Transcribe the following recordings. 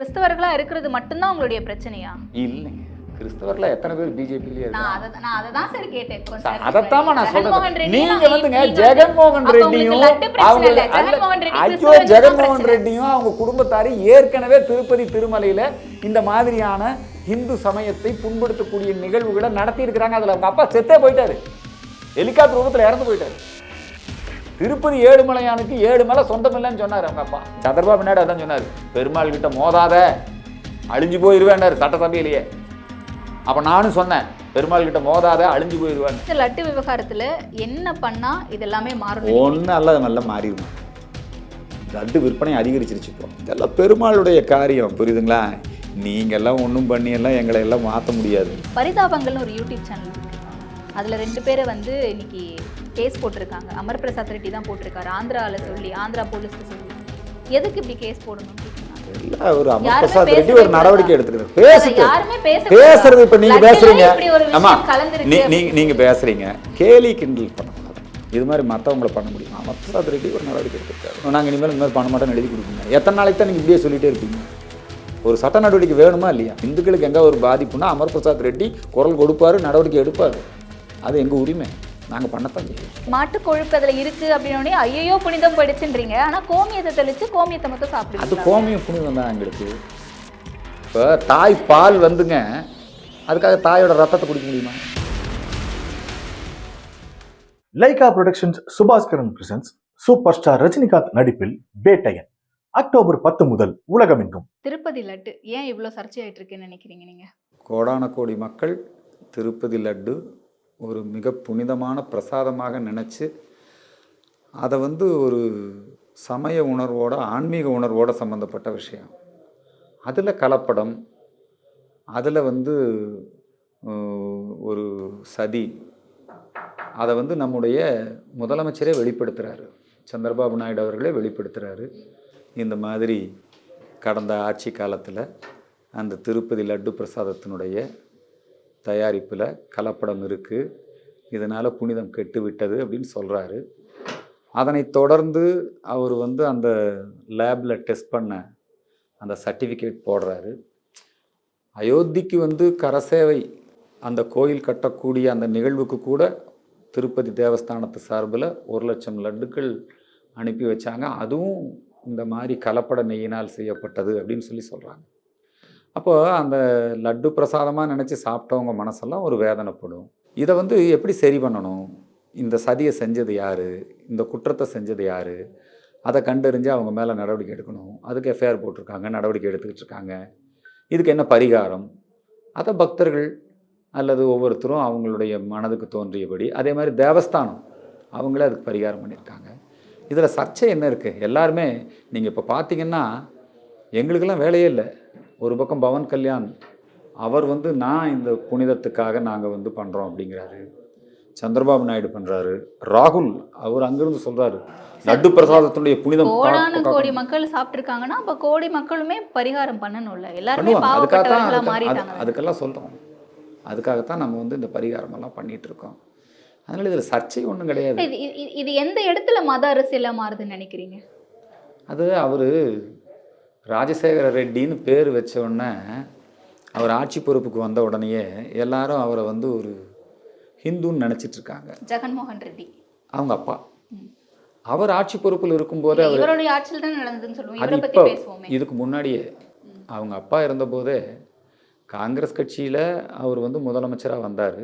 கிறிஸ்தவர்களா இருக்கிறது மட்டும்தான் உங்களுடைய பிரச்சனையா? இல்லைங்க. கிறிஸ்தவர்ல எத்தனை பேர் பிஜேபியிலே நான் இருக்காங்க அதை நான் சொல்றேன். நீங்க வந்துங்க ஜெகன்மோகன் ரெட்டியும் அவங்க ஐயோ ஜெகன்மோகன். ரெட்டியும் அவங்க குடும்பத்தாரு ஏற்கனவே திருப்பதி திருமலையில இந்த மாதிரியான இந்து சமயத்தை புண்படுத்தக்கூடிய நிகழ்வுகளை நடத்தி இருக்கிறாங்க அதுல அவங்க அப்பா செத்தே போயிட்டாரு. ஹெலிகாப்டர் விபத்துல இறந்து போயிட்டாரு. திருப்பதி ஏழுமலையானுக்கு ஏழு மலை சொந்தம் இல்லைன்னு சொன்னார் அவங்க அப்பா. சந்திரபாபு நாயுடு அதான் சொன்னார். பெருமாள் கிட்ட மோதாத அழிஞ்சு போயிருவேன்னாரு சட்டசபையிலேயே. அப்ப நானும் சொன்னேன் பெருமாள் கிட்ட மோதாத அழிஞ்சு போயிருவேன் இந்த லட்டு விவகாரத்துல என்ன பண்ணா இது எல்லாமே மாறணும் ஒன்றும் அல்ல நல்லா மாறிடும் லட்டு விற்பனை அதிகரிச்சிருச்சு இப்போ. இதெல்லாம் பெருமாளுடைய காரியம் புரியுதுங்களா? நீங்கெல்லாம் ஒன்றும் பண்ணியெல்லாம் எங்களை எல்லாம் மாற்ற முடியாது. பரிதாபங்கள்னு ஒரு யூடியூப் சேனல் இருக்கு. அதுல ரெண்டு பேரை வந்து இன்னைக்கு கேஸ் போட்டிருக்காங்க. அமர் பிரசாத் ரெட்டி தான் போட்டிருக்காரு. ஆந்திரால சொல்லி ஆந்திரா போலீஸ் சொல்லி. எதுக்கு இப்படி கேஸ் போடணும் ஒரு அமர் யாருமே பிரசாத் ரெட்டி ஒரு நடவடிக்கை பேச பேசுறது இப்ப நீங்க பேசுறீங்க. ஆமா நீங்க நீங்க பேசுறீங்க. கேலி கிண்டல் பண்ணக்கூடாது இது மாதிரி மற்றவங்கள பண்ண முடியும்? அமர் பிரசாத் ரெட்டி ஒரு நடவடிக்கை எடுத்திருக்காரு. நாங்க இனிமேல் இந்த மாதிரி பண்ண மாட்டோம்னு எழுதி கொடுப்பீங்க எத்தனை நாளைக்கு தான் நீங்க இப்படியே சொல்லிட்டே இருப்பீங்க? ஒரு சட்ட நடவடிக்கை வேணுமா இல்லையா? இந்துக்களுக்கு எங்க ஒரு பாதிப்புனா அமர் பிரசாத் ரெட்டி குரல் கொடுப்பாரு நடவடிக்கை எடுப்பாரு. அது எங்க உரிமை? நாங்க பண்ணத்தான் செய்வோம் மாட்டு கொழுப்பு அதுல இருக்கு அப்படின்னே ஐயோ புனிதம் போயிடுச்சுன்றீங்க ஆனா கோமியத்தை தெளிச்சு கோமியத்தை மட்டும் அது சாப்பிடுவீங்க கோமியம் புனிதம் தான் எங்களுக்கு. இப்போ தாய் பால் வந்துங்க அதுக்காக தாயோட ரத்தத்தை குடிக்க முடியுமா? Lyca Productions Subaskaran presents super star Rajinikanth நடிப்பில் பேட்டையன் அக்டோபர் பத்து முதல் உலகமெங்கும். திருப்பதி லட்டு. ஏன் இவ்ளோ சர்ச்சையாயிட்டு இருக்குன்னு நினைக்கிறீங்க நீங்க? கோடான கோடி மக்கள் திருப்பதி லட்டு ஒரு மிக புனிதமான பிரசாதமாக நினச்சி அதை வந்து ஒரு சமய உணர்வோட ஆன்மீக உணர்வோட சம்மந்தப்பட்ட விஷயம். அதில் கலப்படம் அதில் வந்து ஒரு சதி அதை வந்து நம்முடைய முதலமைச்சரே வெளிப்படுத்துகிறாரு சந்திரபாபு நாயுடு அவர்களே வெளிப்படுத்துகிறாரு இந்த மாதிரி கடந்த ஆட்சி காலத்தில் அந்த திருப்பதி லட்டு பிரசாதத்தினுடைய தயாரிப்பில் கலப்படம் இருக்குது இதனால் புனிதம் கெட்டு விட்டது அப்படின்னு சொல்கிறாரு அதனை தொடர்ந்து அவர் வந்து அந்த லேபில் டெஸ்ட் பண்ண அந்த சர்டிஃபிகேட் போடுறாரு. அயோத்திக்கு வந்து கரசேவை அந்த கோயில் கட்டக்கூடிய அந்த நிகழ்வுக்கு கூட திருப்பதி தேவஸ்தானத்து சார்பில் ஒரு லட்சம் லட்டுக்கள் அனுப்பி வச்சாங்க. அதுவும் இந்த மாதிரி கலப்பட நெய்யினால் செய்யப்பட்டது அப்படின்னு சொல்லி சொல்கிறாங்க அப்போது அந்த லட்டு பிரசாதமாக நினச்சி சாப்பிட்டவங்க மனசெல்லாம் ஒரு வேதனைப்படும். இதை வந்து எப்படி சரி பண்ணணும்? இந்த சதியை செஞ்சது யார்? இந்த குற்றத்தை செஞ்சது யார்? அதை கண்டறிஞ்சு அவங்க மேலே நடவடிக்கை எடுக்கணும். அதுக்கு எஃப்ஐஆர் போட்டிருக்காங்க நடவடிக்கை எடுத்துக்கிட்டு இருக்காங்க. இதுக்கு என்ன பரிகாரம்? அதை பக்தர்கள் அல்லது ஒவ்வொருத்தரும் அவங்களுடைய மனதுக்கு தோன்றியபடி அதே மாதிரி தேவஸ்தானம் அவங்களே அதுக்கு பரிகாரம் பண்ணியிருக்காங்க. இதில் சர்ச்சை என்ன இருக்குது எல்லாருமே நீங்கள் இப்போ பார்த்தீங்கன்னா எங்களுக்கெல்லாம் வேலையே இல்லை. ஒரு பக்கம் பவன் கல்யாண் அவர் வந்து நான் இந்த புனிதத்துக்காக நாங்கள் வந்து பண்ணுறோம் அப்படிங்கிறாரு. சந்திரபாபு நாயுடு பண்ணுறாரு ராகுல் அவர் அங்கிருந்து சொல்கிறாரு லட்டு பிரசாதத்தினுடைய புனிதம் கோடான கோடி மக்கள் சாப்பிட்டிருக்காங்கன்னா அப்ப கோடி மக்களுமே பரிகாரம் பண்ணணும்ல. எல்லாருமே பாவப்பட்டவர்களா அதுக்கெல்லாம் சொல்கிறோம் அதுக்காகத்தான் நம்ம வந்து இந்த பரிகாரமெல்லாம் பண்ணிட்டு இருக்கோம் அதனால் இதில் சர்ச்சை ஒன்றும் கிடையாது. இது எந்த இடத்துல மத அரசியலா மாறுதுன்னு நினைக்கிறீங்க? அது அவர் ராஜசேகர ரெட்டின்னு பேர் வச்ச உடனே அவர் ஆட்சி பொறுப்புக்கு வந்த உடனேயே எல்லாரும் அவரை வந்து ஒரு ஹிந்துன்னு நினச்சிட்டு இருக்காங்க. ஜெகன்மோகன் ரெட்டி. அவங்க அப்பா. அவர் ஆட்சி பொறுப்பில் இருக்கும்போது அவர் இவருடைய ஆட்சியில் தான் நடந்ததுன்னு சொல்லுவோம். இப்போ இதுக்கு முன்னாடியே அவங்க அப்பா இருந்தபோதே காங்கிரஸ் கட்சியில் அவர் வந்து முதலமைச்சராக வந்தார்.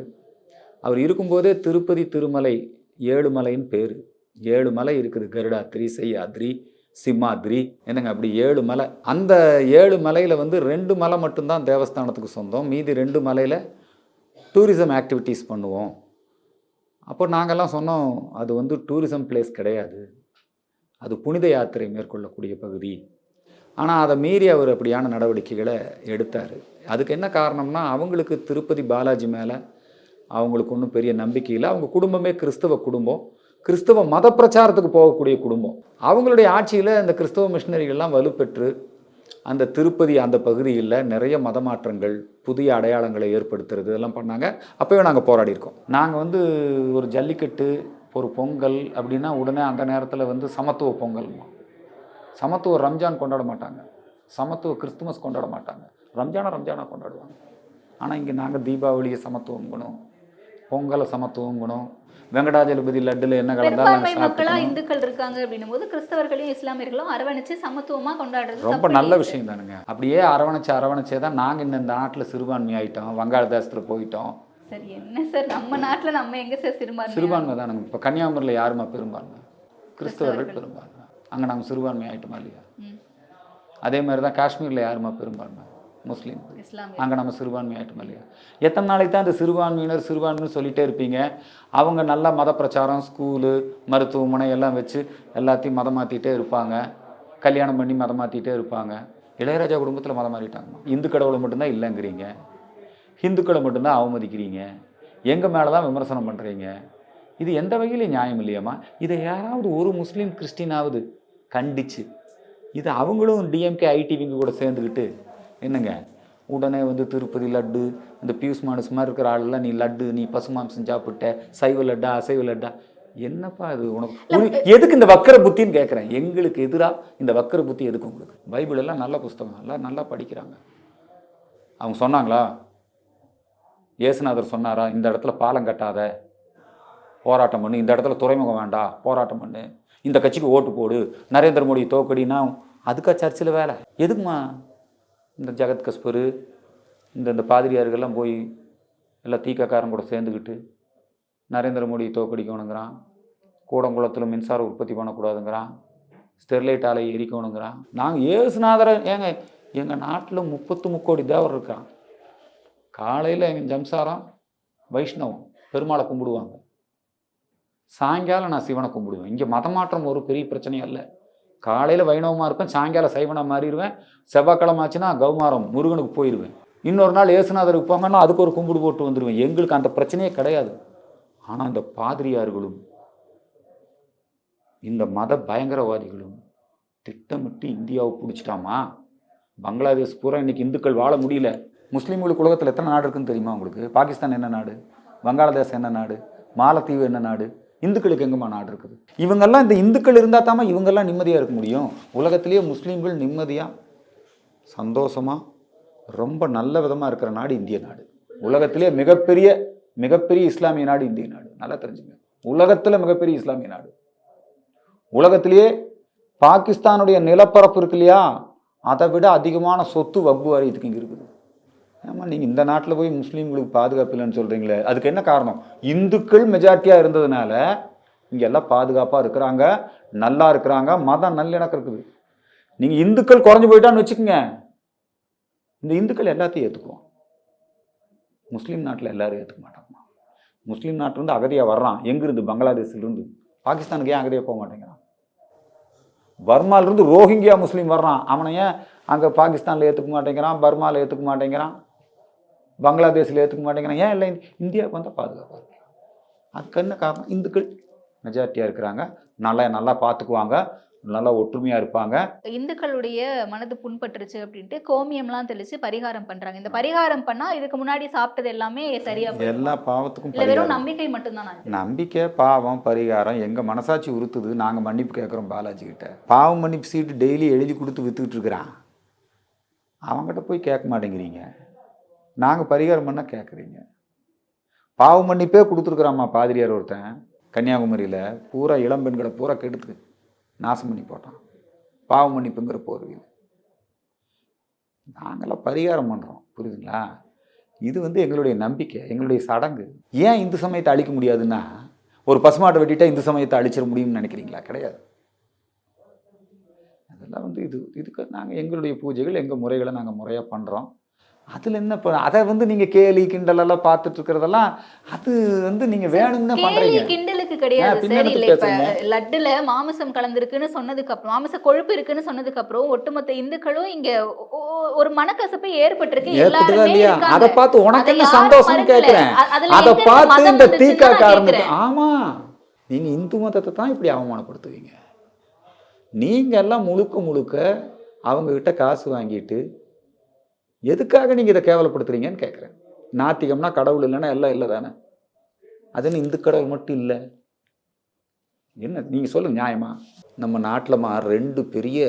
அவர் இருக்கும்போதே திருப்பதி திருமலை ஏழுமலைன்னு பேர். ஏழு மலை இருக்குது கருடாத்ரி செய்யாத்ரி சிம்மாத்ரி என்னங்க அப்படி ஏழு மலை அந்த ஏழு மலையில் வந்து ரெண்டு மலை மட்டும்தான் தேவஸ்தானத்துக்கு சொந்தம். மீதி ரெண்டு மலையில் டூரிசம் ஆக்டிவிட்டீஸ் பண்ணுவோம். அப்போ நாங்கள்லாம் சொன்னோம் அது வந்து டூரிசம் பிளேஸ் கிடையாது. அது புனித யாத்திரை மேற்கொள்ளக்கூடிய பகுதி. ஆனால் அதை மீறி அவர் அப்படியான நடவடிக்கைகளை எடுத்தார். அதுக்கு என்ன காரணம்னா அவங்களுக்கு திருப்பதி பாலாஜி மேலே அவங்களுக்கு ஒன்றும் பெரிய நம்பிக்கை இல்லை. அவங்க குடும்பமே கிறிஸ்தவ குடும்பம். கிறிஸ்தவ மத பிரச்சாரத்துக்கு போகக்கூடிய குடும்பம். அவங்களுடைய ஆட்சியில் இந்த கிறிஸ்தவ மிஷினரிகள்லாம் வலுப்பெற்று அந்த திருப்பதி அந்த பகுதியில் நிறைய மத மாற்றங்கள் புதிய அடையாளங்களை ஏற்படுத்துறது இதெல்லாம் பண்ணாங்க. அப்போவே நாங்கள் போராடி இருக்கோம் நாங்கள் வந்து ஒரு ஜல்லிக்கட்டு ஒரு பொங்கல் அப்படின்னா உடனே அந்த நேரத்தில் வந்து சமத்துவ பொங்கல். சமத்துவ ரம்ஜான் கொண்டாட மாட்டாங்க. சமத்துவ கிறிஸ்துமஸ் கொண்டாட மாட்டாங்க. ரம்ஜானை ரம்ஜானாக கொண்டாடுவாங்க. ஆனால் இங்கே நாங்கள் தீபாவளியை சமத்துவம் பண்ணுவோம் பொங்கலை சமத்துவங்கணும் வெங்கடாஜலபதி லட்டுல என்ன கலந்தாலும் இந்துக்கள் இருக்காங்க அப்படின்னும் போது கிறிஸ்தவர்களையும் இஸ்லாமியர்களும் அரவணைச்சு சமத்துவமா கொண்டாடுறது ரொம்ப நல்ல விஷயம் தானுங்க. அப்படியே அரவணைச்சு அரவணைச்சே தான் நாங்கள் இந்த நாட்டில் சிறுபான்மை ஆயிட்டோம். வங்காளதேசத்தில் போயிட்டோம். சார். என்ன சார்? நம்ம நாட்டுல நம்ம எங்க சார் சிறுபான்மை சிறுபான்மை தானுங்க. இப்போ கன்னியாகுமரியில் யாருமா பெரும்பான்மை? கிறிஸ்தவர்கள் பெரும்பான்மை. அங்கே நம்ம சிறுபான்மை ஆயிட்டோமா இல்லையா. அதே மாதிரி தான் காஷ்மீரில் யாருமா பெரும்பான்மை? முஸ்லீம். அங்கே நம்ம சிறுபான்மை ஆயிட்டோமா இல்லையா? எத்தனை நாளைக்கு தான் இந்த சிறுபான்மையினர் சிறுபான்மைன்னு சொல்லிட்டே இருப்பீங்க? அவங்க நல்லா மத பிரச்சாரம் ஸ்கூலு மருத்துவமனை எல்லாம் வச்சு எல்லாத்தையும் மதம் மாற்றிட்டே இருப்பாங்க. கல்யாணம் பண்ணி மதம் மாற்றிட்டே இருப்பாங்க. இளையராஜா குடும்பத்தில் மதம் மாறிட்டாங்கம்மா இந்து கடவுளை மட்டும்தான் இல்லைங்கிறீங்க. ஹிந்துக்களை மட்டும்தான் அவமதிக்கிறீங்க. எங்கள் மேலே தான் விமர்சனம் பண்ணுறீங்க இது எந்த வகையிலும் நியாயம் இல்லையாம்மா? இதை யாராவது ஒரு முஸ்லீம் கிறிஸ்டினாவது கண்டிச்சு இது அவங்களும் டிஎம்கே ஐடிவிங்க கூட சேர்ந்துக்கிட்டு என்னங்க? உடனே வந்து திருப்பதி லட்டு இந்த பியூஸ் மானுஸ் மாதிரி இருக்கிற ஆளெல்லாம் நீ லட்டு நீ பசுமாம்சம் சாப்பிட்ட சைவ லட்டா அசைவ லட்டா என்னப்பா இது உனக்கு? எதுக்கு இந்த வக்கர புத்தின்னு கேட்குறேன் எங்களுக்கு எதிராக இந்த வக்கர புத்தி எதுக்கு உங்களுக்கு? பைபிள் எல்லாம் நல்ல புஸ்தகம் எல்லாம் நல்லா படிக்கிறாங்க. அவங்க சொன்னாங்களா? இயேசுநாதர் சொன்னாரா? இந்த இடத்துல பாலம் கட்டாத போராட்டம் பண்ணு. இந்த இடத்துல துறைமுகம் வேண்டாம் போராட்டம் பண்ணு. இந்த கட்சிக்கு ஓட்டு போடு. நரேந்திர மோடி தோக்கடினா அதுக்கா சர்ச்சில் வேலை. எதுக்குமா இந்த ஜெகத் கஸ்பரு இந்த இந்த பாதிரியார்கள்லாம் போய் எல்லாம் தீக்காக்காரன் கூட சேர்ந்துக்கிட்டு நரேந்திர மோடி தோக்கடிக்கணுங்கிறான் கூடங்குளத்தில் மின்சாரம் உற்பத்தி பண்ணக்கூடாதுங்கிறான். ஸ்டெர்லைட் ஆலை எரிக்கணுங்கிறான். நாங்கள் ஏசுநாதரை ஏங்க எங்கள் நாட்டில் முப்பத்து முக்கோடி தேவர் இருக்கான். காலையில் எங்கள் ஜம்சாரம் வைஷ்ணவம் பெருமாளை கும்பிடுவாங்க. சாயங்காலம் நான் சிவனை கும்பிடுவேன். இங்கே மதமாற்றம் ஒரு பெரிய பிரச்சனை அல்ல காலையில் வைணவமாக இருப்பேன் சாயங்காலம் சைவனாக மாறிடுவேன். செவ்வாய்க்கிழமை ஆச்சுன்னா கௌமாரம் முருகனுக்கு போயிடுவேன் இன்னொரு நாள் ஏசுநாதருக்கு போங்கன்னா அதுக்கு ஒரு கும்பிடு போட்டு வந்துடுவேன் எங்களுக்கு அந்த பிரச்சனையே கிடையாது. ஆனால் இந்த பாதிரியார்களும் இந்த மத பயங்கரவாதிகளும் திட்டமிட்டு இந்தியாவை பிடிச்சிட்டாமா? பங்களாதேஷ் பூரா இன்னைக்கு இந்துக்கள் வாழ முடியல. முஸ்லீம்களுக்கு உலகத்தில் எத்தனை நாடு இருக்குன்னு தெரியுமா உங்களுக்கு? பாகிஸ்தான் என்ன நாடு? வங்காளதேசம் என்ன நாடு? மாலத்தீவு என்ன நாடு? இந்துக்களுக்கு எங்கம்மா நாடு இருக்குது? இவங்கெல்லாம் இந்த இந்துக்கள் இருந்தால் தாமா இவங்கெல்லாம் நிம்மதியாக இருக்க முடியும். உலகத்திலேயே முஸ்லீம்கள் நிம்மதியாக சந்தோஷமாக ரொம்ப நல்ல விதமாக இருக்கிற நாடு இந்திய நாடு. உலகத்திலேயே மிகப்பெரிய மிகப்பெரிய இஸ்லாமிய நாடு இந்திய நாடு. நல்லா தெரிஞ்சுங்க. உலகத்தில் மிகப்பெரிய இஸ்லாமிய நாடு. உலகத்திலேயே பாகிஸ்தானுடைய நிலப்பரப்பு இருக்கு இல்லையா? அதை விட அதிகமான சொத்து வக்பு வாரியத்துக்கு இங்கே இருக்குது. ஆமாம் நீங்கள் இந்த நாட்டில் போய் முஸ்லீம்களுக்கு பாதுகாப்பு இல்லைன்னு சொல்கிறீங்களே அதுக்கு என்ன காரணம்? இந்துக்கள் மெஜாரிட்டியாக இருந்ததுனால இங்கே எல்லாம் பாதுகாப்பாக இருக்கிறாங்க நல்லா இருக்கிறாங்க மதம் நல்லிணக்கம் இருக்குது. நீங்கள் இந்துக்கள் குறைஞ்சி போயிட்டான்னு வச்சுக்கோங்க. இந்த இந்துக்கள் எல்லாத்தையும் ஏற்றுக்குவோம் முஸ்லீம் நாட்டில் எல்லோரும் ஏற்றுக்க மாட்டாங்கம்மா. முஸ்லீம் நாட்டிலேருந்து அகதியாக வர்றான். எங்கேருந்து பங்களாதேஷ்லேருந்து பாகிஸ்தானுக்கு ஏன் அகதியாக போக மாட்டேங்கிறான்? பர்மாலேருந்து ரோஹிங்கியா முஸ்லீம் வர்றான். அவனை ஏன் அங்கே பாகிஸ்தானில் ஏற்றுக்க மாட்டேங்கிறான் பர்மாவில் ஏற்றுக்க மாட்டேங்கிறான்? பங்களாதேஷில் ஏற்றுக்க மாட்டேங்கிறான் ஏன் இல்லை? இந்தியாவுக்கு வந்தால் பாதுகாப்பாக அதுக்கு என்ன காரணம். இந்துக்கள் மெஜாரிட்டியாக இருக்கிறாங்க. நல்லா நல்லா பார்த்துக்குவாங்க. நல்லா ஒற்றுமையாக இருப்பாங்க. இந்துக்களுடைய மனது புண்பட்டுருச்சு அப்படின்ட்டு கோமியம்லாம் தெளிச்சு பரிகாரம் பண்றாங்க. இந்த பரிகாரம் பண்ணா இதுக்கு முன்னாடி சாப்பிட்டது எல்லாமே சரியா. எல்லா பாவத்துக்கும் வெறும் நம்பிக்கை மட்டும்தான் நம்பிக்கை பாவம் பரிகாரம் எங்கள் மனசாட்சி உறுத்துது நாங்கள் மன்னிப்பு கேட்குறோம் பாலாஜி கிட்ட. பாவம் மன்னிப்பு சீட்டு டெய்லி எழுதி கொடுத்து வித்துக்கிட்டு இருக்கிறான். அவங்ககிட்ட போய் கேட்க மாட்டேங்கிறீங்க. நாங்கள் பரிகாரம் பண்ண கேட்குறீங்க பாவ மன்னிப்பே கொடுத்துருக்குறாம்மா பாதிரியார் ஒருத்தன். கன்னியாகுமரியில் பூரா இளம்பெண்களை பூரா கெடுத்து நாசம் பண்ணி போட்டான். பாவ மன்னிப்புங்கிற போர்வியில். நாங்களாம் பரிகாரம் பண்ணுறோம் புரியுதுங்களா? இது வந்து எங்களுடைய நம்பிக்கை எங்களுடைய சடங்கு. ஏன் இந்து சமயத்தை அழிக்க முடியாதுன்னா ஒரு பசுமாட்டை வெட்டிட்டா இந்து சமயத்தை அழிச்சிட முடியும்னு நினைக்கிறீங்களா? கிடையாது. அதெல்லாம் வந்து இது இதுக்கு நாங்கள் எங்களுடைய பூஜைகள் எங்கள் முறைகளை நாங்கள் முறையாக பண்ணுறோம் அதில் என்ன இப்போ அதை வந்து நீங்கள் கேலி கிண்டலெல்லாம் பார்த்துட்டு இருக்கிறதெல்லாம் அது வந்து நீங்கள் வேணும்னு பண்ணுறீங்க கிண்டலுக்கு கிடையாது சார் இல்ல இப்ப. லட்டுல மாமிசம் கலந்திருக்குன்னு சொன்னதுக்கு அப்புறம் மாமிச கொழுப்பு இருக்குன்னு சொன்னதுக்கு அப்புறம் ஒட்டுமொத்த இந்துக்களும் இங்க ஒரு மனக்கசப்பு ஏற்பட்டிருக்கு எல்லாருமே. அதை பார்த்து உனக்கு என்ன சந்தோஷம். கேட்குறேன் அதை பார்த்து இந்த தீக்கா நான் காரணத்தை கேட்கிறேன். ஆமா நீங்க இந்து மதத்தை தான் இப்படி அவமானப்படுத்துவீங்க நீங்க எல்லாம் முழுக்க முழுக்க அவங்க கிட்ட காசு வாங்கிட்டு எதுக்காக நீங்கள் இதை கேவலப்படுத்துறீங்கன்னு கேட்குறேன் நாத்திகம்னா கடவுள் இல்லைன்னா எல்லாம் இல்லை தானே? அதுன்னு இந்து கடவுள் மட்டும் இல்லை. என்ன நீங்கள் சொல்லுங்க நியாயமா? நம்ம நாட்டிலமா ரெண்டு பெரிய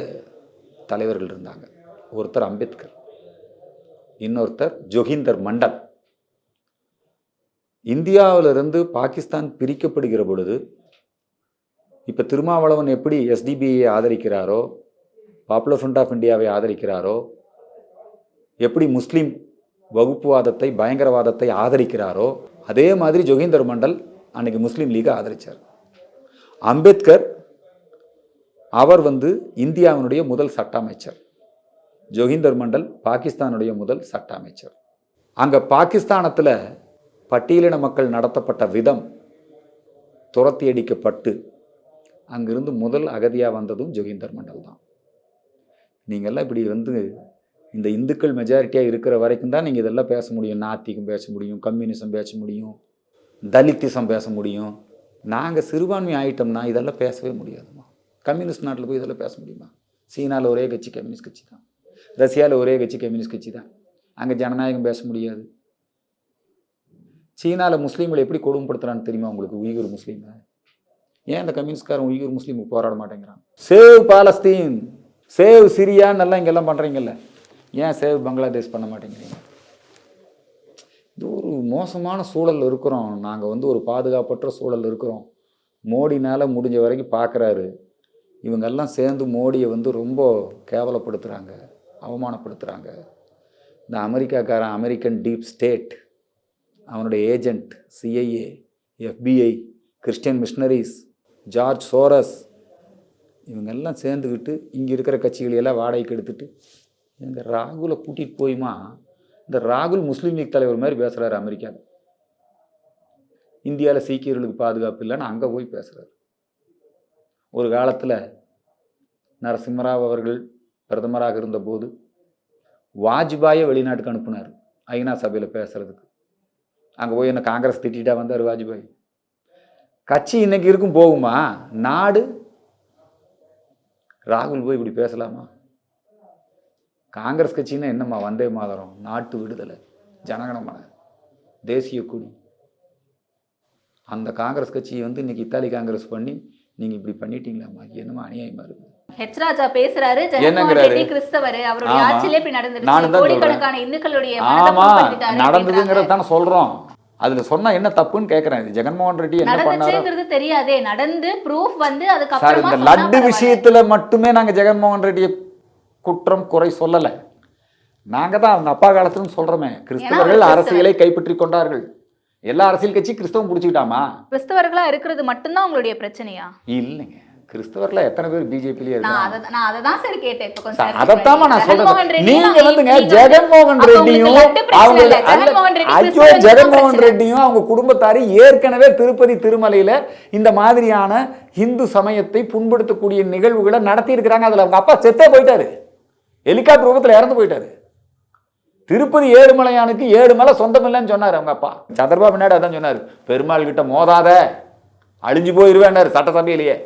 தலைவர்கள் இருந்தாங்க. ஒருத்தர் அம்பேத்கர் இன்னொருத்தர் ஜொகிந்தர் மண்டல். இந்தியாவிலிருந்து பாகிஸ்தான் பிரிக்கப்படுகிற பொழுது இப்போ திருமாவளவன் எப்படி எஸ்டிபிஐ ஆதரிக்கிறாரோ பாப்புலர் ஃப்ரண்ட் ஆஃப் இந்தியாவை ஆதரிக்கிறாரோ எப்படி முஸ்லீம் வகுப்புவாதத்தை பயங்கரவாதத்தை ஆதரிக்கிறாரோ அதே மாதிரி ஜொகிந்தர் மண்டல் அன்னைக்கு முஸ்லீம் லீகை ஆதரித்தார் அம்பேத்கர் அவர் வந்து இந்தியாவினுடைய முதல் சட்ட அமைச்சர் ஜொகிந்தர் மண்டல் பாகிஸ்தானுடைய முதல் சட்ட அமைச்சர் அங்கே பாகிஸ்தானத்தில் பட்டியலின மக்கள் நடத்தப்பட்ட விதம் துரத்தி அடிக்கப்பட்டு அங்கிருந்து முதல் அகதியாக வந்ததும் ஜொகிந்தர் மண்டல் தான். நீங்கள்லாம் இப்படி வந்து இந்த இந்துக்கள் மெஜாரிட்டியாக இருக்கிற வரைக்கும் தான் நீங்கள் இதெல்லாம் பேச முடியும். நாத்திகம் பேச முடியும் கம்யூனிசம் பேச முடியும் தலித்திசம் பேச முடியும். நாங்கள் சிறுபான்மை ஆகிட்டோம்னா இதெல்லாம் பேசவே முடியாதுமா கம்யூனிஸ்ட் நாட்டில் போய் இதெல்லாம் பேச முடியுமா? சீனாவில் ஒரே கட்சி கம்யூனிஸ்ட் கட்சி தான். ரஷ்யாவில் ஒரே கட்சி கம்யூனிஸ்ட் கட்சி தான். அங்கே ஜனநாயகம் பேச முடியாது. சீனாவில் முஸ்லீம்களை எப்படி கொடுமைப்படுத்துகிறான்னு தெரியுமா உங்களுக்கு? உயிர் முஸ்லீமை. ஏன் அந்த கம்யூனிஸ்ட்காரன் உயிர் முஸ்லீமுக்கு போராட மாட்டேங்கிறான்? சேவ் பாலஸ்தீன் சேவ் சிரியான்னு எல்லாம் இங்கெல்லாம் பண்ணுறீங்கல்ல ஏன் சேவ் பங்களாதேஷ் பண்ண மாட்டேங்கிறீங்க? இது ஒரு மோசமான சூழல் இருக்கிறோம். நாங்கள் வந்து ஒரு பாதுகாப்பற்ற சூழல் இருக்கிறோம். மோடினால் முடிஞ்ச வரைக்கும் பார்க்குறாரு இவங்கெல்லாம் சேர்ந்து மோடியை வந்து ரொம்ப கேவலப்படுத்துகிறாங்க அவமானப்படுத்துகிறாங்க இந்த அமெரிக்காக்காரன் அமெரிக்கன் டீப் ஸ்டேட் அவனுடைய agent CIA FBI Christian missionaries George Soros இவங்கெல்லாம் சேர்ந்துக்கிட்டு இங்கே இருக்கிற கட்சிகளையெல்லாம் வாடகைக்கு எடுத்துகிட்டு இந்த ராகுலை கூட்டிகிட்டு போயுமா? இந்த ராகுல் முஸ்லீம் லீக் தலைவர் மாதிரி பேசுகிறாரு அமெரிக்காவில் இந்தியாவில் சீக்கியர்களுக்கு பாதுகாப்பு இல்லைன்னு அங்கே போய் பேசுகிறாரு ஒரு காலத்தில் நரசிம்மராவ் அவர்கள் பிரதமராக இருந்தபோது வாஜ்பாயை வெளிநாட்டுக்கு அனுப்புனார் ஐநா சபையில் பேசுறதுக்கு. அங்கே போய் என்ன காங்கிரஸ் திட்டிட்டா வந்தார் வாஜ்பாய். கட்சி இன்னைக்கு இருக்கும் போகுமா? நாடு? ராகுல் போய் இப்படி பேசலாமா? காங்கிரஸ் கட்சின்னா என்னம்மா? வந்தே மாதரம். நாட்டு விடுதலை. ஜனகணமன தேசிய கொடி. அந்த காங்கிரஸ் கட்சியை வந்து இன்னைக்கு இத்தாலி காங்கிரஸ் பண்ணி நீங்கள் இப்படி பண்ணிட்டீங்களாம்மா? என்னம்மா அநியாயமா இருக்கு ஹெச் ராஜா பேசுறாரு. கிறிஸ்தவர். அவருடைய. ஆட்சியிலே இப்படி நடந்துருச்சு. கோடிக்கணக்கான இந்துக்களுடைய ஆமா. நடந்ததுங்கிறது. தானே சொல்றோம். அதுல சொன்னா என்ன தப்புன்னு கேட்கறேன் இது ஜெகன்மோகன் ரெட்டி என்ன பண்ணாரோ? தெரியாதே. நடந்து ப்ரூஃப் வந்து இந்த சொன்னா லட்டு. விஷயத்துல மட்டுமே நாங்க ஜெகன்மோகன் ரெட்டியை குற்றம் குறை சொல்லல. நாங்க தான் அவங்க அப்பா காலத்துலன்னு சொல்றோமே. கிறிஸ்தவர்கள் கிறிஸ்தவர். அரசியலை கைப்பற்றி கொண்டார்கள். எல்லா அரசியல் கட்சி கிறிஸ்தவம் பிடிச்சிக்கிட்டாமா கிறிஸ்தவர்களா இருக்கிறது மட்டும்தான் உங்களுடைய பிரச்சனையா? இல்லைங்க. கிறிஸ்தவர்ல எத்தனை பேர் பிஜேபியிலே நான் இருக்காங்க அதை நான் சொல்றேன் நீங்க வந்துங்க ஜெகன்மோகன் ரெட்டியும் அவங்க ஐயோ ஜெகன்மோகன். ரெட்டியும் அவங்க குடும்பத்தாரு ஏற்கனவே திருப்பதி திருமலையில இந்த மாதிரியான இந்து சமயத்தை புண்படுத்தக்கூடிய நிகழ்வுகளை நடத்தி இருக்கிறாங்க அதுல அவங்க அப்பா செத்தே போயிட்டாரு. ஹெலிகாப்டர் ரூபத்துல இறந்து போயிட்டாரு. திருப்பதி ஏழுமலையானுக்கு ஏழு மலை சொந்தம் இல்லைன்னு சொன்னார் அவங்க அப்பா. சந்திரபாபு நாயுடு அதான் சொன்னார் பெருமாள் கிட்ட மோதாத அழிஞ்சு போயிருவேன்னாரு சட்டசபையிலேயே.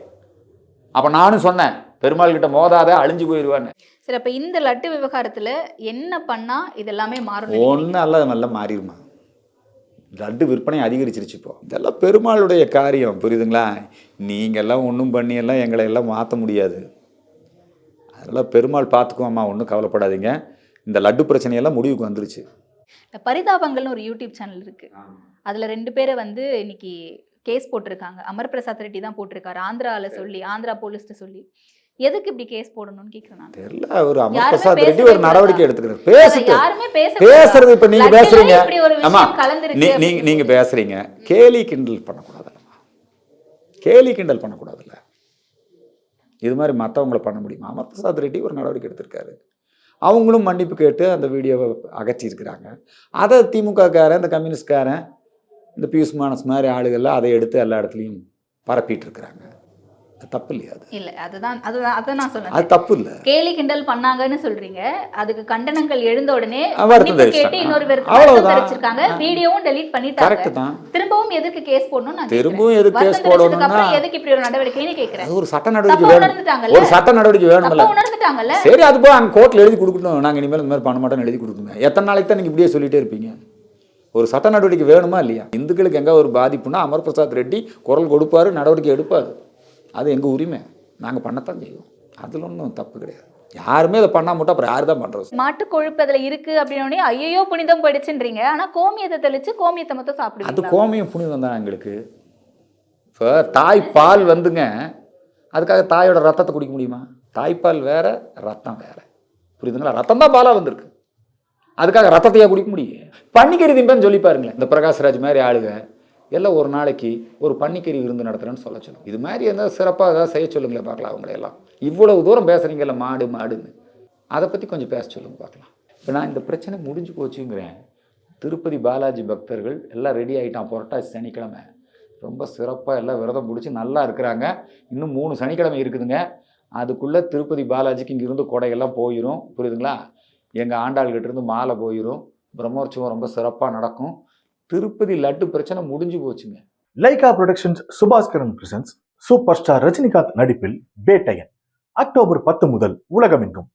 அப்ப நானும் சொன்னேன் பெருமாள் கிட்ட மோதாத அழிஞ்சு போயிருவேன்னு. சரி அப்ப இந்த லட்டு விவகாரத்துல என்ன பண்ணா இது எல்லாமே மாறும் ஒன்றும் அல்ல நல்லா மாறிடுமா? லட்டு விற்பனை அதிகரிச்சிருச்சு இப்போ. இதெல்லாம் பெருமாளுடைய காரியம் புரியுதுங்களா? நீங்கள்லாம் ஒன்றும் பண்ணியெல்லாம் எங்களை எல்லாம் மாற்ற முடியாது. அதெல்லாம் பெருமாள் பார்த்துக்குவோம்மா ஒன்றும் கவலைப்படாதீங்க. இந்த லட்டு பிரச்சனையெல்லாம் முடிவுக்கு வந்துருச்சு. பரிதாபங்கள்னு ஒரு யூடியூப் சேனல் இருக்கு. அதுல ரெண்டு பேரை வந்து இன்னைக்கு கேஸ் போட்டிருக்காங்க. அமர் பிரசாத் ரெட்டி தான் போட்டிருக்காரு. ஆந்திரால சொல்லி ஆந்திரா போலீஸ்ட்ட சொல்லி. எதுக்கு இப்படி கேஸ் போடணும்னு கேக்குறேன் தெரியல அவர் அமர் பிரசாத் ரெட்டி ஒரு நடவடிக்கை? எடுத்துக்கிறார். அதை பேசிட்டு யாருமே பேச பேசுறது இப்ப நீங்க பேசுறீங்க. ஒரு ஆமா கலந்திருக்கு நீ- நீ- அப்படின்னு நீங்க பேசுறீங்க. கேலி கிண்டல் பண்ணக்கூடாதுல்லம்மா கேலி கிண்டல் பண்ணக்கூடாதுல்ல. இது மாதிரி மற்றவங்கள பண்ண முடியுமா? அமர்பிரசாத் ரெட்டி ஒரு நடவடிக்கை எடுத்திருக்காரு. அவங்களும் மன்னிப்பு கேட்டு அந்த வீடியோவை அகற்றியிருக்கிறாங்க. அதை திமுககாரன் இந்த கம்யூனிஸ்ட்காரன் இந்த பியூஷ் மானஸ் மாதிரி ஆளுகள்லாம் அதை எடுத்து எல்லா இடத்துலையும் பரப்பிட்டு இருக்கிறாங்க. தப்பு இல்லையா அது? இல்ல அதுதான் அதுதான் அதை நான் அது சொன்னேன் தப்பு இல்லை. கேலி கிண்டல் பண்ணாங்கன்னு சொல்றீங்க. அதுக்கு கண்டனங்கள் எழுந்த உடனே வருத்தம் கேட்டு. இன்னொரு. வருத்தம் தெரிவிச்சிருக்காங்க. வீடியோவும் டெலீட் பண்ணிட்டாங்க. தான். திரும்பவும் எதுக்கு கேஸ் போடணும் திரும்பவும் எதுக்கு. கேஸ் போடணும்னா எதுக்கு இப்படி ஒரு நடவடிக்கைன்னு கேக்குறேன். அது ஒரு சட்ட நடவடிக்கை வேணும். ஒரு சட்ட நடவடிக்கை வேணும்ல. உணர்ந்துட்டாங்கல்ல? சரி அது போய் அங்கே கோர்ட்டில் எழுதி கொடுக்கணும் நாங்கள் இனிமேல் இந்த மாதிரி பண்ண மாட்டோம்னு எழுதி கொடுக்குங்க எத்தனை நாளைக்கு தான் நீங்கள் இப்படியே சொல்லிட்டே இருப்பீங்க? ஒரு சட்ட நடவடிக்கை வேணுமா இல்லையா? இந்துக்களுக்கு எங்கே ஒரு பாதிப்புனா அமர் பிரசாத் ரெட்டி குரல் கொடுப்பாரு நடவடிக்கை எடுப்பார். அது எங்கள் உரிமை. நாங்கள் பண்ணத்தான் செய்வோம். அதில் ஒன்றும் தப்பு கிடையாது. யாருமே அதை பண்ணாம மட்டும் அப்புறம் யார் தான் பண்ணுறது மாட்டு கொழுப்பு அதுல இருக்கு அப்படின்னே ஐயோ புனிதம் படிச்சுன்றீங்க ஆனா கோமியத்தை தெளிச்சு கோமியத்தை மொத்தம் அது சாப்பிடுவீங்களா கோமியம் புனிதம் தான் எங்களுக்கு. இப்போ தாய் பால் வந்துங்க. அதுக்காக தாயோட ரத்தத்தை குடிக்க முடியுமா? தாய்ப்பால் வேற ரத்தம் வேற. புரியுதுங்களா? ரத்தம் தான் பாலாக வந்திருக்கு. அதுக்காக ரத்தத்தையா குடிக்க முடியும்? பன்னிக்கறி திம்பேன்னு சொல்லி பாருங்களேன். இந்த பிரகாஷ்ராஜ் மாதிரி ஆளுங்க. எல்லாம் ஒரு நாளைக்கு ஒரு பன்னிக்கறி விருந்து நடத்துகிறேன்னு சொல்ல சொல்லுங்க. இது மாதிரி எதாவது சிறப்பாக ஏதாவது செய்ய சொல்லுங்களேன் பார்க்கலாம் அவங்களையெல்லாம் இவ்வளவு தூரம் பேசுகிறீங்கல்ல மாடு மாடுன்னு. அதை பற்றி கொஞ்சம் பேச சொல்லுங்க பார்க்கலாம். இப்போ நான் இந்த பிரச்சனை முடிஞ்சு போச்சுங்கிறேன். திருப்பதி பாலாஜி பக்தர்கள் எல்லாம் ரெடி ஆகிட்டான் புரட்டாசி சனிக்கிழமை. ரொம்ப சிறப்பாக எல்லாம் விரதம் பிடிச்சி நல்லா இருக்கிறாங்க. இன்னும் மூணு சனிக்கிழமை இருக்குதுங்க. அதுக்குள்ளே திருப்பதி பாலாஜிக்கு இங்கேருந்து கொடையெல்லாம் போயிடும் புரியுதுங்களா? எங்கள் ஆண்டாள்கிட்டேருந்து மாலை போயிடும் பிரம்மோற்சவம் ரொம்ப சிறப்பாக நடக்கும். திருப்பதி லட்டு பிரச்சனை முடிஞ்சு போச்சுங்க. Lyca productions Subaskaran presents super star Rajinikanth நடிப்பில் பேட்டையன். அக்டோபர் பத்து முதல் உலகமெங்கும்.